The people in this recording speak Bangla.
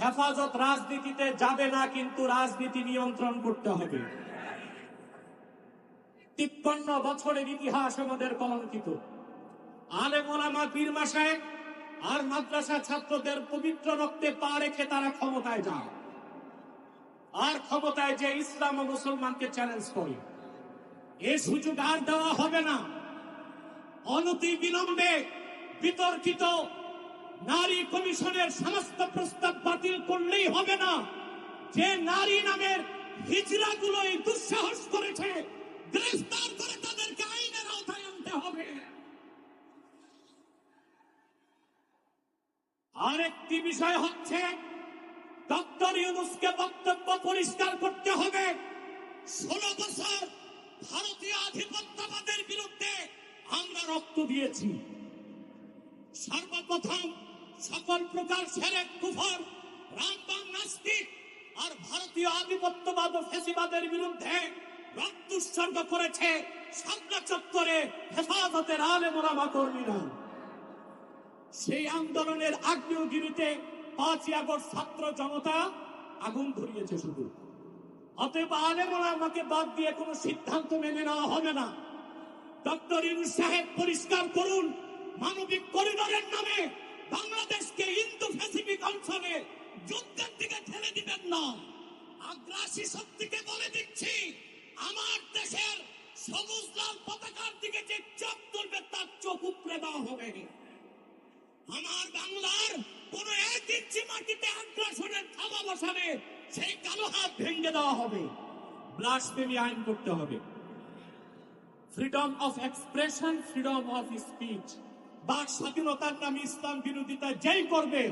হেফাজত রাজনীতিতে যাবে না, কিন্তু রাজনীতি নিয়ন্ত্রণ করতে হবে। তিপ্পান্ন বছরের ইতিহাস আমাদের কলঙ্কিত। আলে মোলামা পীর মাসায় আর মাদ্রাসা ছাত্রদের পবিত্র রক্তে পা রেখে তারা ক্ষমতায় যায় আর ক্ষমতায় যে ইসলাম ও মুসলমানকে চ্যালেঞ্জ করে। এ সুযোগ আর দেওয়া হবে না। অনতি বিলম্বে বিতর্কিত নারী কমিশনের সমস্ত প্রস্তাব বাতিল করলেই হবে না। যে নারী নামের হিজড়াগুলো এই দুঃসাহস করেছে, গ্রেফতার করে তাদেরকে আইনের আওতায় আনতে হবে। আরেকটি বিষয় হচ্ছে, ডক্টর ইউনুসকে বক্তব্য পরিষ্কার করতে হবে। ষোলো বছর ভারতীয় আধিপত্যবাদের বিরুদ্ধে আমরা রক্ত দিয়েছি। সর্বপ্রথম সকল প্রকার সেরেক কুফর রামবাম নাস্তিক আর ভারতীয় আধিপত্যবাদ ও ফেসিবাদের বিরুদ্ধে রক্ত উৎসর্গ করেছে সামনা চত্বরে হেফাজতের আলে মোরামা কর্মীরা সেই আন্দোলনের আগ্নেয়গিরিতে পাঁচই আগস্ট ছাত্র জনতা আগুন ধরিয়েছে শুধু। অতএব আলেমরা আমাকে বাদ দিয়ে কোনো সিদ্ধান্ত মেনে নেওয়া হবে না। ডক্টর ইউনুস সাহেব পরিষ্কার করুন, মানবিক করিডোরের নামে বাংলাদেশকে ইন্দো প্যাসিফিক অঞ্চলে যুদ্ধের দিকে ঠেলে দিবেন না। আগ্রাসী শক্তিকে বলে দিচ্ছি, আমার দেশের সবুজ লাল পতাকার দিকে যে চোখ তুলবে তার চোখ উপড়ে দেওয়া হবে। আমার বাংলার কোন এক ইঞ্চি মাটিতে আগ্রাসনের থাবা বসাবে সেই কালো হাত ভেঙে দেওয়া হবে। ব্লাসফেমি আইন করতে হবে। Freedom of expression freedom of speech বাক স্বাধীনতার নামে ইসলাম বিরোধিতা যেই করবে